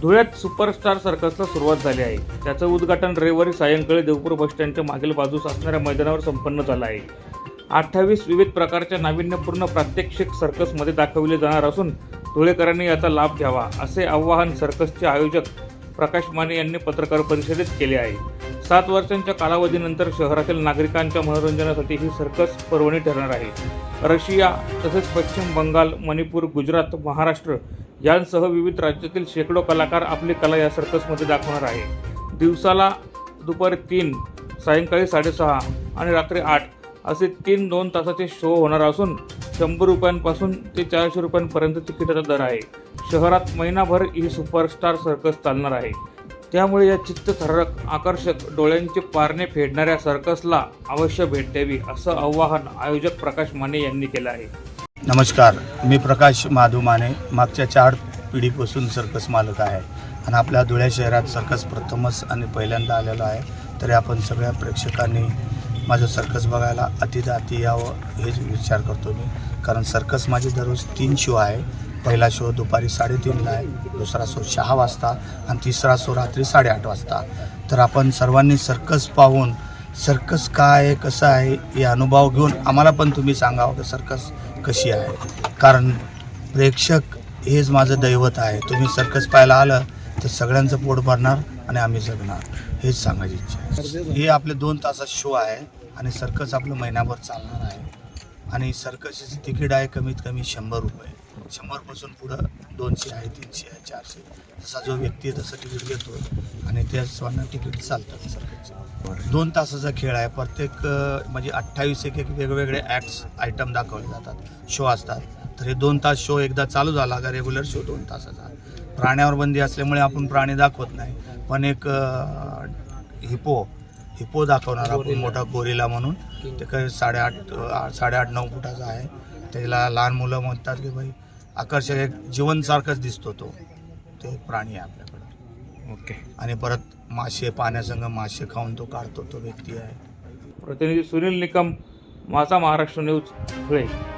धुळ्यात सुपरस्टार सर्कसला सुरुवात झाली आहे. त्याचं उद्घाटन रविवारी सायंकाळी देवपूर बसस्टँडच्या मागील बाजूस असणाऱ्या मैदानावर संपन्न झालं आहे. अठ्ठावीस विविध प्रकारच्या नाविन्यपूर्ण प्रात्यक्षिक सर्कसमध्ये दाखविले जाणार असून धुळेकरांनी याचा लाभ घ्यावा असे आवाहन सर्कसचे आयोजक प्रकाश माने यांनी पत्रकार परिषदेत केले आहे. सात वर्षांच्या कालावधीनंतर शहरातील नागरिकांच्या मनोरंजनासाठी ही सर्कस पर्वणी ठरणार आहे. रशिया तसेच पश्चिम बंगाल मणिपूर गुजरात महाराष्ट्र यांसह विविध राज्यातील शेकडो कलाकार आपली कला या सर्कसमध्ये दाखवणार आहे. दिवसाला दुपारी तीन सायंकाळी साडेसहा आणि रात्री आठ असे तीन दोन तासाचे शो होणार असून शंभर रुपयांपासून ते चारशे रुपयांपर्यंत तिकिटाचा दर आहे. शहरात महिनाभर ही सुपरस्टार सर्कस चालणार आहे. त्यामुळे या चित्तथरारक आकर्षक डोळ्यांचे पारणे फेडणाऱ्या सर्कसला अवश्य भेट द्यावी असं आवाहन आयोजक प्रकाश माने यांनी केलं आहे. नमस्कार मी प्रकाश माधू माने मागच्या चार पिढीपासून सर्कस मालक आहे आणि आपल्या धुळ्या शहरात सर्कस प्रथमच आणि पहिल्यांदा आलेलो आहे. तरी आपण सगळ्या प्रेक्षकांनी माझं सर्कस बघायला अतिदा अति यावं हेच विचार करतो मी. कारण सर्कस माझे दररोज तीन शो आहे. पहिला शो दुपारी साडेतीनला आहे दुसरा शो सहा वाजता आणि तिसरा शो रात्री साडेआठ वाजता. तर आपण सर्वांनी सर्कस पाहून सर्कस काय आहे कसं आहे हे अनुभव घेऊन आम्हाला पण तुम्ही सांगावं की सर्कस कशी आहे. कारण प्रेक्षक हेच माझं दैवत आहे. तुम्ही सर्कस पाहायला आलं तर सगळ्यांचं पोट भरणार आणि आम्ही जगणार. हेच सांगायची इच्छा आहे. हे आपले दोन तासात शो आहे आणि सर्कस आपलं महिनाभर चालणार आहे. आणि सर्कसचं तिकीट आहे कमीत कमी शंभर रुपये. शंभरपासून पुढं दोनशे आहे तीनशे आहे चारशे. जसा जो व्यक्ती आहे तसं तिकीट घेतो आणि त्या स्वांना तिकीट चालतात सर्कसचे दोन तासाचा खेळ आहे. प्रत्येक म्हणजे अठ्ठावीस एक एक वेगवेगळे ॲक्ट्स आयटम दाखवले जातात. शो असतात. तर हे दोन तास शो एकदा चालू झाला का रेग्युलर शो दोन तासाचा. प्राण्यावर बंदी असल्यामुळे आपण प्राणी दाखवत नाही. पण एक हिपो हिपो दाखवणार आपण मोठा गोरिला म्हणून. ते काही साडेआठ साडेआठ नऊ फुटाचा आहे. त्याला लहान मुलं म्हणतात की भाई आकर्षक एक जीवनसारखाच दिसतो तो. ते एक प्राणी आहे आपल्याकडं. ओके. आणि परत मासे पाण्यासंग मासे खाऊन तो काढतो तो व्यक्ती आहे. प्रतिनिधी सुनील निकम माझा महाराष्ट्र न्यूज धुळे.